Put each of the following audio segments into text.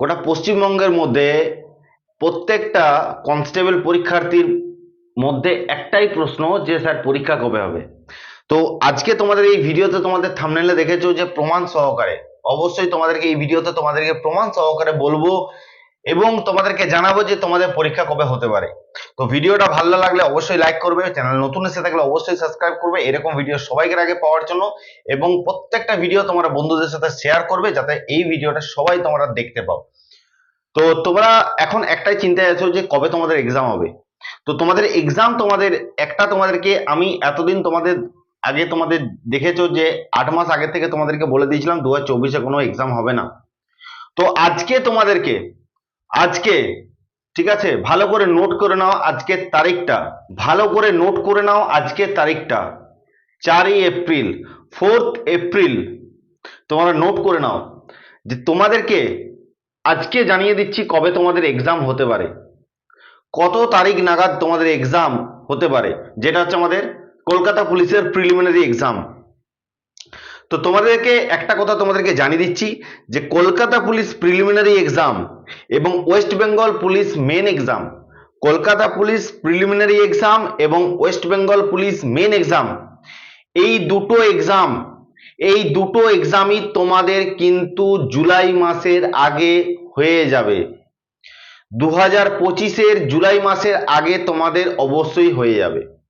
গোটা পশ্চিমবঙ্গের মধ্যে প্রত্যেকটা কনস্টেবল পরীক্ষার্থীর মধ্যে একটাই প্রশ্ন যে, স্যার, পরীক্ষা কবে হবে? তো আজকে তোমাদের এই ভিডিওতে তোমাদের থামনেলে দেখেছ যে, প্রমাণ সহকারে, অবশ্যই তোমাদেরকে এই ভিডিওতে তোমাদেরকে প্রমাণ সহকারে বলব এবং তোমাদেরকে জানাব যে, তোমাদের পরীক্ষা কবে হতে পারে। তো ভিডিওটা ভালো লাগলে অবশ্যই লাইক করবে চ্যানেল নতুন এসে থাকলে অবশ্যই সাবস্ক্রাইব করবে, এরকম ভিডিও সবাইকে আগে পাওয়ার জন্য এবং প্রত্যেকটা ভিডিও তোমরা বন্ধুদের সাথে শেয়ার করবে, যাতে এই ভিডিওটা সবাই তোমরা দেখতে পাও। তো তোমরা এখন একটাই চিন্তায় আছো যে কবে তোমাদের এক্সাম হবে। তো তোমাদের এক্সাম তোমাদের, একটা তোমাদেরকে আমি এতদিন তোমাদের আগে তোমাদের দেখেছ যে আট মাস আগে থেকে তোমাদেরকে বলে দিয়েছিলাম দু হাজার কোনো এক্সাম হবে না। তো আজকে তোমাদেরকে, আজকে, ঠিক আছে, ভালো করে নোট করে নাও আজকের তারিখটা। ভালো করে নোট করে নাও আজকের তারিখটা। চারই এপ্রিল ফোর্থ এপ্রিল, তোমরা নোট করে নাও যে তোমাদেরকে আজকে জানিয়ে দিচ্ছি কবে তোমাদের এক্সাম হতে পারে। কত তারিখ নাগাদ তোমাদের এক্সাম হতে পারে, যেটা হচ্ছে আমাদের কলকাতা পুলিশের প্রিলিমিনারি এক্সাম তো তোমাদেরকে একটা কথা তোমাদেরকে জানিয়ে দিচ্ছি, যে কলকাতা পুলিশ প্রিলিমিনারি এক্সাম এবং West Bengal police main exam Kolkata police preliminary exam এবং West Bengal police main exam এই দুটো এক্সাম এই দুটো এক্সামই তোমাদের কিন্তু জুলাই মাসের আগে হয়ে যাবে। দু হাজার পঁচিশের জুলাই মাসের আগে তোমাদের অবশ্যই হয়ে যাবে।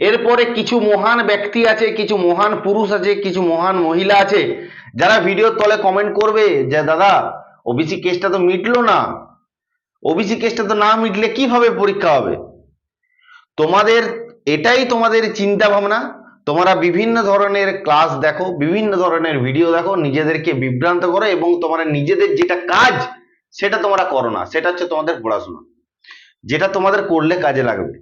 এরপরে কিছু মহান ব্যক্তি আছে, কিছু মহান পুরুষ আছে, কিছু মহান মহিলা আছে, যারা ভিডিওর তলে কমেন্ট করবে যে, দাদা ওবিসি কেসটা তো মিটলো না। ওবিসি কেসটা তো না মিটলে কীভাবে পরীক্ষা হবে? তোমাদের, এটাই তোমাদের চিন্তা ভাবনা। তোমরা বিভিন্ন ধরনের ক্লাস দেখো, বিভিন্ন ধরনের ভিডিও দেখো, নিজেদেরকে বিভ্রান্ত করো এবং তোমরা নিজেদের যেটা কাজ সেটা তোমরা করো না, সেটা হচ্ছে তোমাদের পড়াশোনা। যেটা তোমাদের করলে কাজে লাগবে।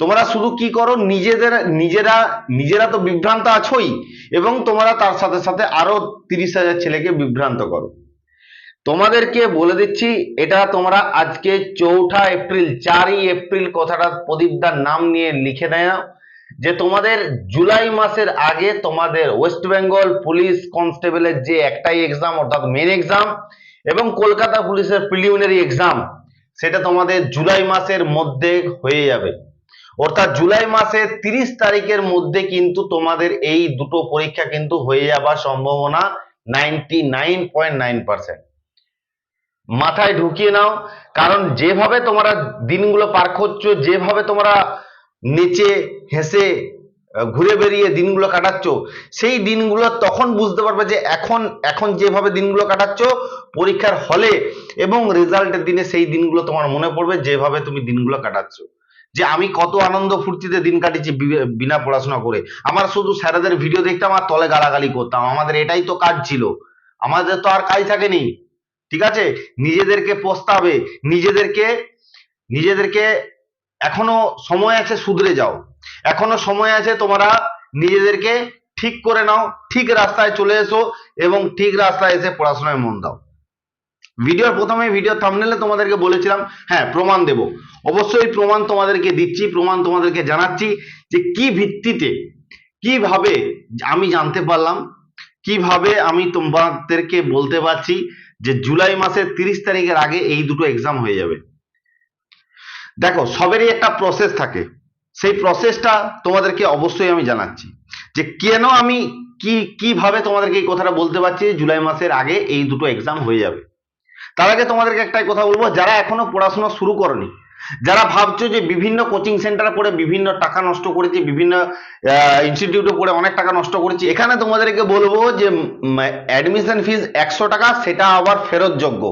তোমরা শুধু কি করো, নিজেদের, নিজেরা নিজেরা তো বিভ্রান্ত আছোই এবং তোমরা তার সাথে সাথে আরও তিরিশ হাজার ছেলেকে বিভ্রান্ত করো। তোমাদেরকে বলে দিচ্ছি, এটা তোমরা আজকে চৌঠা এপ্রিল, চারই এপ্রিল কথাটা প্রদীপদার নাম নিয়ে লিখে নেও যে তোমাদের জুলাই মাসের আগে তোমাদের ওয়েস্ট বেঙ্গল পুলিশ কনস্টেবলের যে একটাই এক্সাম অর্থাৎ মেন এক্সাম এবং কলকাতা পুলিশের প্রিলিমিনারি এক্সাম সেটা তোমাদের জুলাই মাসের মধ্যে হয়ে যাবে। অর্থাৎ জুলাই মাসের তিরিশ তারিখের মধ্যে কিন্তু তোমাদের এই দুটো পরীক্ষা কিন্তু হয়ে যাবার সম্ভাবনা ninety nine point nine percent মাথায় ঢুকিয়ে নাও, কারণ যেভাবে তোমরা দিনগুলো পার করছ, যেভাবে তোমরা নেচে হেসে ঘুরে বেরিয়ে দিনগুলো কাটাচ্ছ। সেই দিনগুলো তখন বুঝতে পারবে যে এখন এখন যেভাবে দিনগুলো কাটাচ্ছ, পরীক্ষার হলে এবং রেজাল্টের দিনে সেই দিনগুলো তোমার মনে পড়বে যেভাবে তুমি দিনগুলো কাটাচ্ছ। যে আমি কত আনন্দ ফুর্তিতে দিন কাটিয়েছি বিনা পড়াশোনা করে। আমার শুধু স্যারেদের ভিডিও দেখতাম আর তলে গালাগালি করতাম। আমাদের এটাই তো কাজ ছিল। আমাদের তো আর কাজ থাকেনি। ঠিক আছে? নিজেদেরকে পস্তাবে। নিজেদেরকে নিজেদেরকে এখনও সময় আছে, শুধরে যাও। এখনও সময় আছে, তোমরা নিজেদেরকে ঠিক করে নাও, ঠিক রাস্তায় চলে এসো এবং ঠিক রাস্তায় এসে পড়াশোনায় মন দাও। ভিডিওর প্রথমে ভিডিও থামনেলে তোমাদেরকে বলেছিলাম হ্যাঁ প্রমাণ দেব। অবশ্যই প্রমাণ তোমাদেরকে দিচ্ছি, প্রমাণ তোমাদেরকে জানাচ্ছি যে কি ভিত্তিতে, কীভাবে আমি জানতে পারলাম, কীভাবে আমি তোমাদেরকে বলতে পারছি যে জুলাই মাসের তিরিশ তারিখের আগে এই দুটো এক্সাম হয়ে যাবে। দেখো, সবেরই একটা প্রসেস থাকে। সেই প্রসেসটা তোমাদেরকে অবশ্যই আমি জানাচ্ছি। যে কেন আমি কি, কীভাবে তোমাদেরকে এই কথাটা বলতে পারছি জুলাই মাসের আগে এই দুটো এক্সাম হয়ে যাবে। তার আগে তোমাদেরকে একটাই কথা বলব, যারা এখনও পড়াশোনা শুরু করনি যারা ভাবছ যে বিভিন্ন কোচিং সেন্টারে পড়ে বিভিন্ন টাকা নষ্ট করেছি, বিভিন্ন ইনস্টিটিউটে পড়ে অনেক টাকা নষ্ট করেছি, এখানে তোমাদেরকে বলব যে অ্যাডমিশন ফিস একশো টাকা, সেটা আবার ফেরতযোগ্য।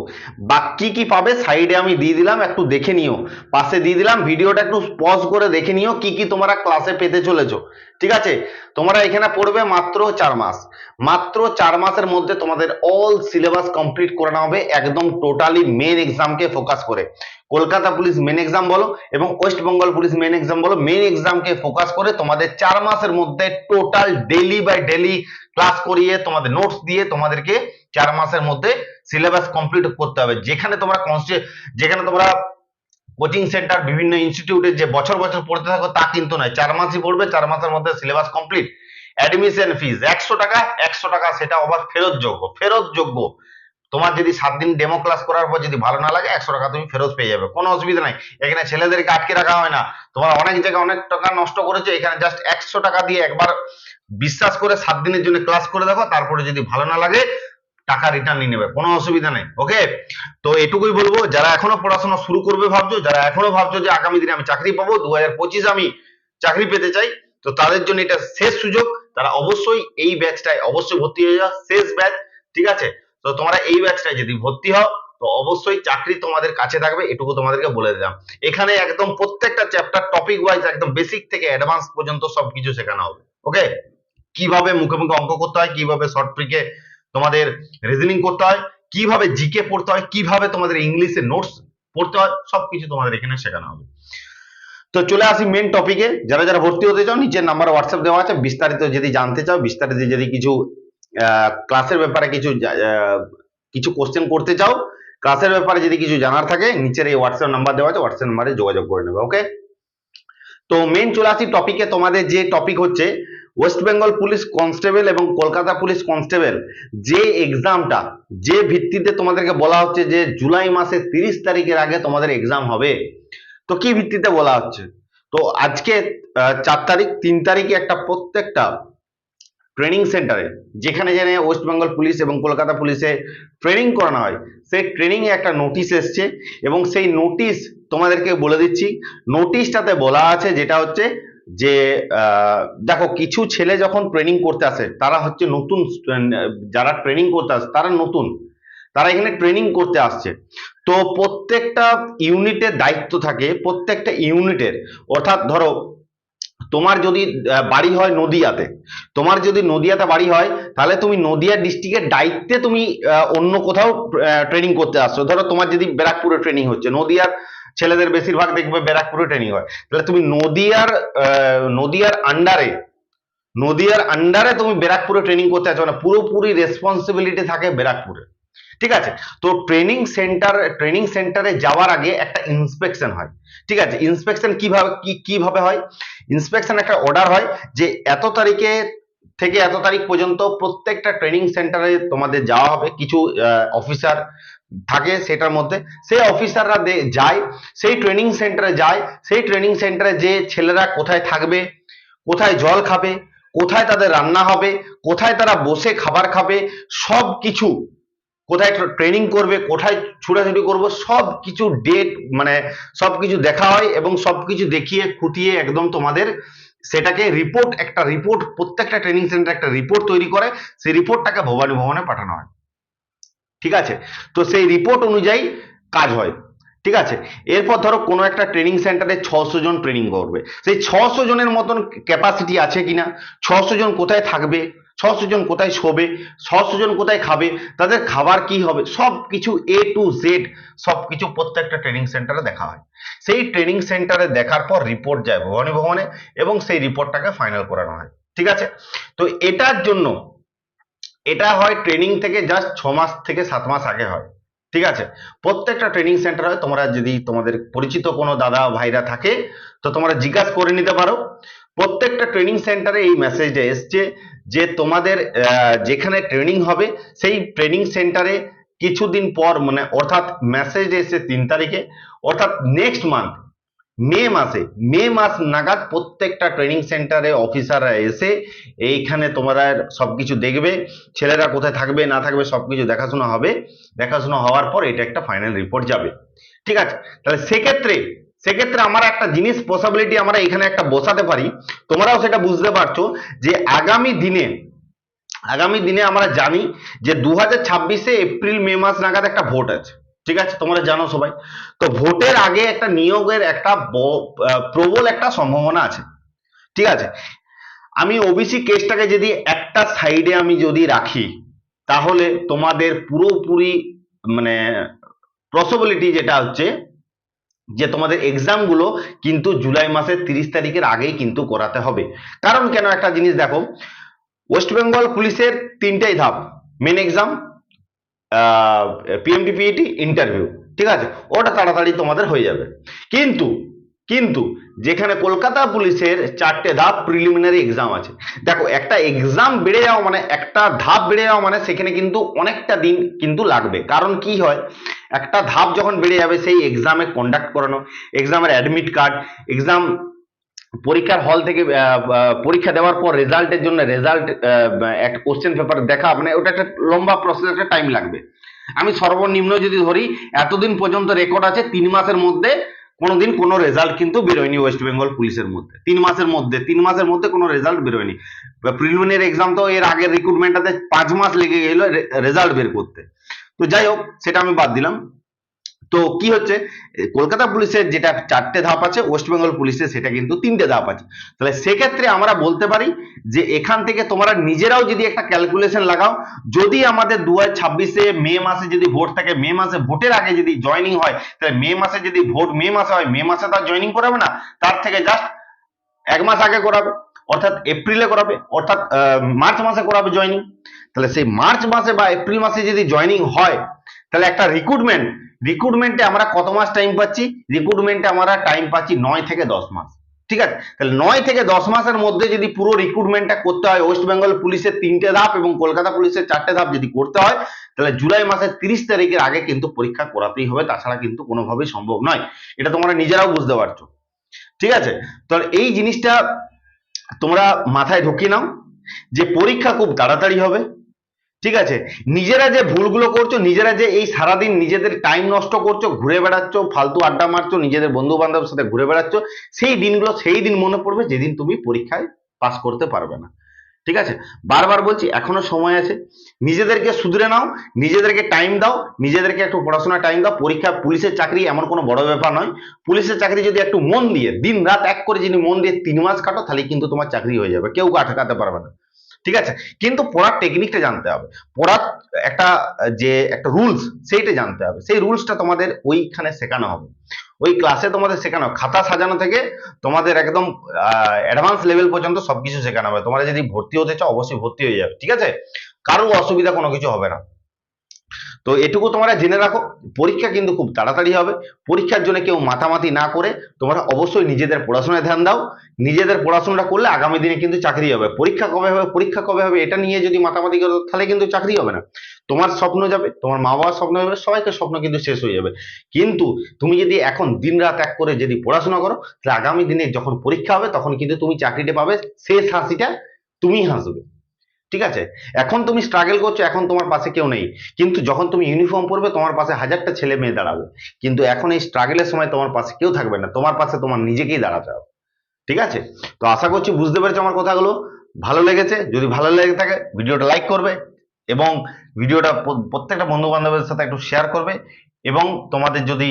বাকি কি পাবে সাইডে আমি দিয়ে দিলাম, একটু দেখে নিও। পাশে দিয়ে দিলাম, ভিডিওটা একটু পজ করে দেখে নিও, কি কি তোমরা ক্লাসে পেতে চলেছো। ঠিক আছে? তোমরা এখানে পড়বে মাত্র চার মাস। মাত্র চার মাসের মধ্যে তোমাদের অল সিলেবাস কমপ্লিট করানো হবে, একদম টোটালি মেন এক্সামকে ফোকাস করে। কলকাতা পুলিশ মেন এক্সাম বলো এবং West Bengal police main exam বলো মেন এক্সামকে ফোকাস করে তোমাদের চার মাসের মধ্যে total daily by daily class করিয়ে তোমাদের নোটস দিয়ে তোমাদেরকে চার মাসের মধ্যে সিলেবাস কমপ্লিট করতে হবে। যেখানে তোমরা যেখানে তোমরা কোচিং সেন্টার বিভিন্ন ইনস্টিটিউটে যে বছর বছর পড়তে থাকো তা কিন্তু নয়। চার মাসই পড়বে, চার মাসের মধ্যে সিলেবাস কমপ্লিট অ্যাডমিশন ফিস একশো টাকা একশো টাকা সেটা আবার ফেরতযোগ্য ফেরতযোগ্য। তোমার যদি সাত দিন ডেমো ক্লাস করার পর যদি ভালো না লাগে, একশো টাকা তুমি ফেরত পেয়ে যাবে, কোনো অসুবিধা নাই। এখানে ছেলেদেরকে আটকে রাখা হয় না। তোমার অনেক জায়গায় অনেক টাকা নষ্ট করেছ, এখানে জাস্ট একশো টাকা দিয়ে একবার বিশ্বাস করে সাত দিনের জন্য ক্লাস করে দেখো, তারপরে যদি ভালো না লাগে, টাকা রিটার্ন নিয়ে নেবে, কোনো অসুবিধা নেই ওকে তো এটুকুই বলব, যারা এখনও পড়াশোনা শুরু করবে ভাবছ, যারা এখনও ভাবছ যে আগামী দিনে আমি চাকরি পাবো দু হাজার পঁচিশ আমি চাকরি পেতে চাই, তো তাদের জন্য এটা শেষ সুযোগ। তারা অবশ্যই এই ব্যাচটায় অবশ্যই ভর্তি হয়ে যাও, শেষ ব্যাচ ঠিক আছে? তো তোমরা এই ব্যাচটায় যদি ভর্তি হও, তো অবশ্যই চাকরি তোমাদের কাছে থাকবে, এটুকু তোমাদেরকে বলে দিলাম। এখানে একদম প্রত্যেকটা চ্যাপ্টার টপিক ওয়াইজ একদম বেসিক থেকে অ্যাডভান্স পর্যন্ত সবকিছু শেখানো হবে ওকে কীভাবে মুখে মুখে অঙ্ক করতে হয়, কীভাবে শর্ট ট্রিকে তোমাদের রিজনিং করতে হয়, কীভাবে জিকে পড়তে হয়, কীভাবে তোমাদের ইংলিশে নোটস পড়তে হয়, সবকিছু তোমাদের এখানে শেখানো হবে। তো চলে আসি মেন টপিকে যারা যারা ভর্তি হতে চাও, নিচের নাম্বার হোয়াটসঅ্যাপ দেওয়া আছে। বিস্তারিত যদি জানতে চাও, বিস্তারিত যদি কিছু ক্লাসের ব্যাপারে কিছু কিছু কোশ্চেন করতে চাও ক্লাসের ব্যাপারে যদি কিছু জানার থাকে, নিচের এই হোয়াটসঅ্যাপ নাম্বার দেওয়া আছে হোয়াটসঅ্যাপ নাম্বারে যোগাযোগ করে নেবে ওকে তো মেন চলে আসি টপিকে তোমাদের যে টপিক হচ্ছে ওয়েস্ট বেঙ্গল পুলিশ কনস্টেবল এবং কলকাতা পুলিশ কনস্টেবল যে এক্সামটা যে ভিত্তিতে তোমাদেরকে বলা হচ্ছে যে, জুলাই মাসের তিরিশ তারিখের আগে তোমাদের এক্সাম হবে। তো কি ভিত্তিতে বলা হচ্ছে? তো আজকে চার তারিখ, তিন তারিখে একটা প্রত্যেকটা ট্রেনিং সেন্টারে যেখানে যেখানে ওয়েস্ট বেঙ্গল পুলিশ এবং কলকাতা পুলিশে ট্রেনিং করানো হয়, সেই ট্রেনিং এ একটা নোটিশ এসছে এবং সেই নোটিশ তোমাদেরকে বলে দিচ্ছি নোটিশটাতে বলা আছে যেটা হচ্ছে যে দেখো কিছু ছেলে যখন ট্রেনিং করতে আসে, তারা হচ্ছে নতুন, যারা ট্রেনিং করতে আসে, তারা নতুন। তারা এখানে ট্রেনিং করতে আসছে। তো প্রত্যেকটা ইউনিটের দায়িত্ব থাকে, প্রত্যেকটা ইউনিটের অর্থাৎ ধরো, তোমার যদি বাড়ি হয় নদিয়াতে, তোমার যদি নদিয়াতে বাড়ি হয়, তাহলে তুমি নদিয়া ডিস্ট্রিক্টের দায়িত্বে তুমি অন্য কোথাও ট্রেনিং করতে আসছো। ধরো, তোমার যদি ব্যারাকপুরে ট্রেনিং হচ্ছে, নদিয়ার ছেলেদের বেশিরভাগ দেখবে ব্যারাকপুরে ট্রেনিং হয়। তাহলে তুমি নদিয়ার নদিয়ার আন্ডারে নদিয়ার আন্ডারে তুমি ব্যারাকপুরে ট্রেনিং করতে আসছো। না পুরোপুরি রেসপন্সিবিলিটি থাকে ব্যারাকপুরে। ঠিক আছে? তো ট্রেনিং সেন্টার ট্রেনিং সেন্টারে যাওয়ার আগে একটা ইন্সপেকশন হয়। ঠিক আছে? ইন্সপেকশন কীভাবে, কি, কীভাবে হয়? ইন্সপেকশন একটা অর্ডার হয় যে এত তারিখে থেকে এত তারিখ পর্যন্ত প্রত্যেকটা ট্রেনিং সেন্টারে তোমাদের যাওয়া হবে। কিছু অফিসার থাকে সেটার মধ্যে। সেই অফিসাররা যায়, সেই ট্রেনিং সেন্টারে যায়, সেই ট্রেনিং সেন্টারে যে ছেলেরা কোথায় থাকবে, কোথায় জল খাবে, কোথায় তাদের রান্না হবে, কোথায় তারা বসে খাবার খাবে সব কিছু কোথায় ট্রেনিং করবে, কোথায় ছুটাছুটি করব, সব কিছু ডেট মানে সব কিছু দেখা হয় এবং সব কিছু দেখিয়ে খুঁটিয়ে একদম তোমাদের সেটাকে রিপোর্ট একটা রিপোর্ট প্রত্যেকটা ট্রেনিং সেন্টার একটা রিপোর্ট তৈরি করে, সেই রিপোর্টটাকে ভবানী ভবনে পাঠানো হয়। ঠিক আছে? তো সেই রিপোর্ট অনুযায়ী কাজ হয়। ঠিক আছে? এরপর ধরো কোনো একটা ট্রেনিং সেন্টারে ছশো জন ট্রেনিং করবে। সেই ছশো জনের মতন ক্যাপাসিটি আছে কিনা? ছশো জন কোথায় থাকবে? ছশো কোথায় শোবে ছশো কোথায় খাবে, তাদের খাবার কি হবে সব কিছু এ টু জেড সব কিছু প্রত্যেকটা ট্রেনিং সেন্টারে দেখা হয়। সেই ট্রেনিং সেন্টারে দেখার পর রিপোর্ট যায় ভবানী ভবনে এবং সেই রিপোর্টটাকে ফাইনাল করানো হয়। ঠিক আছে? তো এটার জন্য, এটা হয় ট্রেনিং থেকে জাস্ট ছ মাস থেকে সাত মাস আগে হয়। ঠিক আছে? প্রত্যেকটা ট্রেনিং সেন্টার হয়, তোমরা যদি তোমাদের পরিচিত কোনো দাদা ভাইরা থাকে, তো তোমরা জিজ্ঞাসা করে নিতে পারো। প্রত্যেকটা ট্রেনিং সেন্টারে এই মেসেজটা এসছে যে তোমাদের যেখানে ট্রেনিং হবে, সেই ট্রেনিং সেন্টারে কিছুদিন পর মানে অর্থাৎ মেসেজ এসে তিন তারিখে, অর্থাৎ নেক্সট মান্থ মে মাসে, মে মাস নাগাদ প্রত্যেকটা ট্রেনিং সেন্টারে অফিসাররা এসে এইখানে তোমরা সবকিছু দেখবে, ছেলেরা কোথায় থাকবে, না থাকবে, সবকিছু দেখাশোনা হবে। দেখাশোনা হওয়ার পর এটা একটা ফাইনাল রিপোর্ট যাবে। ঠিক আছে? তাহলে সেক্ষেত্রে সেক্ষেত্রে আমার একটা জিনিস পসিবিলিটি আমরা এখানে একটা বসাতে পারি। তোমরাও সেটা বুঝতে পারছ যে আগামী দিনে আগামী দিনে আমরা জানি যে দু হাজার এপ্রিল, মে মাস নাগাদ একটা ভোট আছে। ঠিক আছে? তোমরা জানো সবাই। তো ভোটের আগে একটা নিয়োগের একটা প্রবল একটা সম্ভাবনা আছে। ঠিক আছে? আমি ওবিসি কেসটাকে যদি একটা সাইডে আমি যদি রাখি, তাহলে তোমাদের পুরোপুরি মানে পসিবিলিটি যেটা হচ্ছে যে তোমাদের এক্সামগুলো কিন্তু জুলাই মাসের তিরিশ তারিখের আগেই কিন্তু করাতে হবে। কারণ কেন? একটা জিনিস দেখো ওয়েস্ট বেঙ্গল পুলিশের তিনটাই ধাপ। মেন এক্সাম পিএমটিপিইটি ইন্টারভিউ ঠিক আছে? ওটা তাড়াতাড়ি তোমাদের হয়ে যাবে। কিন্তু কিন্তু যেখানে কলকাতা পুলিশের চারটে ধাপ প্রিলিমিনারি এক্সাম আছে। দেখো, একটা এক্সাম বেড়ে যাওয়া মানে একটা ধাপ বেড়ে যাওয়া মানে সেখানে কিন্তু অনেকটা দিন কিন্তু লাগবে। কারণ কি হয়? একটা ধাপ যখন বেড়ে যাবে, সেই এক্সামে কন্ডাক্ট করানো এক্সামের অ্যাডমিট কার্ড এক্সাম পরীক্ষার হল থেকে পরীক্ষা দেওয়ার পর রেজাল্টের জন্য রেজাল্ট একটা কোশ্চেন পেপার দেখা মানে ওটা একটা লম্বা প্রসেস একটা টাইম লাগবে। আমি সর্বনিম্ন যদি ধরি, এতদিন পর্যন্ত রেকর্ড আছে, তিন মাসের মধ্যে কোনোদিন কোনো রেজাল্ট কিন্তু বেরোয়নি ওয়েস্ট বেঙ্গল পুলিশের মধ্যে। তিন মাসের মধ্যে, তিন মাসের মধ্যে কোনো রেজাল্ট বেরোয়নি। প্রিলিমিনারি এক্সাম তো এর আগের রিক্রুটমেন্টটাতে পাঁচ মাস লেগে গেল রেজাল্ট বের করতে। তো যাই হোক সেটা আমি বাদ দিলাম। তো কি হচ্ছে? কলকাতা পুলিশের যেটা চারটে ধাপ আছে, ওয়েস্ট বেঙ্গল পুলিশের সেটা কিন্তু তিনটে ধাপ আছে। তাহলে সেক্ষেত্রে আমরা বলতে পারি যে এখান থেকে তোমরা নিজেরাও যদি একটা ক্যালকুলেশন লাগাও, যদি আমাদের দু হাজার ছাব্বিশে মে মাসে যদি ভোট থাকে, মে মাসে ভোটের আগে যদি জয়নিং হয়, তাহলে মে মাসে যদি ভোট, মে মাসে হয়, মে মাসে তো জয়নিং করাবে না। তার থেকে জাস্ট এক মাস আগে করাবে। অর্থাৎ এপ্রিলে করাবে, অর্থাৎ মার্চ মাসে করাবে জয়নিং তাহলে সেই মার্চ মাসে বা এপ্রিল মাসে যদি জয়নিং হয়, তাহলে একটা রিক্রুটমেন্ট রিক্রুটমেন্টে আমরা কত মাস টাইম পাচ্ছি? রিক্রুটমেন্টে আমরা টাইম পাচ্ছি নয় থেকে দশ মাস। ঠিক আছে? তাহলে নয় থেকে দশ মাসের মধ্যে যদি পুরো রিক্রুটমেন্টটা করতে হয় ওয়েস্ট বেঙ্গল পুলিশের তিনটে ধাপ এবং কলকাতা পুলিশের চারটে ধাপ যদি করতে হয়, তাহলে জুলাই মাসের তিরিশ তারিখের আগে কিন্তু পরীক্ষা করাতেই হবে। তাছাড়া কিন্তু কোনোভাবেই সম্ভব নয়। এটা তোমরা নিজেরাও বুঝতে পারছ। ঠিক আছে? তাহলে এই জিনিসটা তোমরা মাথায় ঢুকিয়ে নাও যে পরীক্ষা খুব তাড়াতাড়ি হবে। ঠিক আছে? নিজেরা যে ভুলগুলো করছ, নিজেরা যে এই সারাদিন নিজেদের টাইম নষ্ট করছ, ঘুরে বেড়াচ্ছ, ফালতু আড্ডা মারছো, নিজেদের বন্ধু বান্ধবের সাথে ঘুরে বেড়াচ্ছ, সেই দিনগুলো, সেই দিন মনে পড়বে যেদিন তুমি পরীক্ষায় পাস করতে পারবে না। ঠিক আছে? বারবার বলছি, এখনও সময় আছে। নিজেদেরকে সুধরে নাও, নিজেদেরকে টাইম দাও, নিজেদেরকে একটু পড়াশোনা টাইম দাও। পরীক্ষা, পুলিশের চাকরি এমন কোনো বড় ব্যাপার নয়। পুলিশের চাকরি যদি একটু মন দিয়ে, দিন রাত এক করে যদি মন দিয়ে তিন মাস কাটো, তাহলে কিন্তু তোমার চাকরি হয়ে যাবে। কেউ আটকাতে পারবে না। ঠিক আছে? কিন্তু পড়ার টেকনিকটা জানতে হবে। পড়ার একটা, যে একটা রুলস সেইটা জানতে হবে। সেই রুলসটা তোমাদের ওইখানে শেখানো হবে। ওই ক্লাসে তোমাদের শেখানো। খাতা সাজানো থেকে তোমাদের একদম অ্যাডভান্স লেভেল পর্যন্ত সবকিছু শেখানো হবে তোমরা যদি ভর্তি হতে চাও, অবশ্যই ভর্তি হয়ে যাবে, ঠিক আছে কারও অসুবিধা কোনো কিছু হবে না তো এটুকু তোমরা জেনে রাখো, পরীক্ষা কিন্তু খুব তাড়াতাড়ি হবে। পরীক্ষার জন্য কেউ মাতামাতি না করে তোমরা অবশ্যই নিজেদের পড়াশোনায় ধ্যান দাও। নিজেদের পড়াশোনাটা করলে আগামী দিনে কিন্তু চাকরি হবে। পরীক্ষা কবে হবে, পরীক্ষা কবে হবে, এটা নিয়ে যদি মাতামাতি করো, তাহলে কিন্তু চাকরি হবে না। তোমার স্বপ্ন যাবে, তোমার মা বাবার স্বপ্ন যাবে, সবাইকে স্বপ্ন কিন্তু শেষ হয়ে যাবে। কিন্তু তুমি যদি এখন দিন রাত এক করে যদি পড়াশোনা করো, তাহলে আগামী দিনে যখন পরীক্ষা হবে, তখন কিন্তু তুমি চাকরিটা পাবে, শেষ হাসিটা তুমি হাসবে। ঠিক আছে? এখন তুমি স্ট্রাগল করছ, এখন তোমার পাশে কেউ নেই। কিন্তু যখন তুমি ইউনিফর্ম পরবে, তোমার পাশে হাজারটা ছেলে মেয়ে দাঁড়াবে। কিন্তু এখন এই স্ট্রাগলের সময় তোমার পাশে কেউ থাকবে না, তোমার পাশে তোমার নিজেকেই দাঁড়াতে হবে। ঠিক আছে? তো আশা করছি বুঝতে পেরেছ আমার কথাগুলো। ভালো লেগেছে, যদি ভালো লেগে থাকে, ভিডিওটা লাইক করবে এবং ভিডিওটা প্রত্যেকটা বন্ধু বান্ধবের সাথে একটু শেয়ার করবে এবং তোমাদের যদি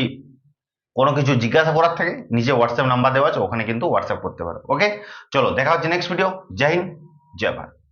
কোনো কিছু জিজ্ঞাসা করার থাকে, নিচে হোয়াটসঅ্যাপ নাম্বার দেওয়া আছে, ওখানে কিন্তু হোয়াটসঅ্যাপ করতে পারো। ওকে চলো, দেখা হচ্ছে নেক্সট ভিডিও জয় হিন্দ, জয় ভারত।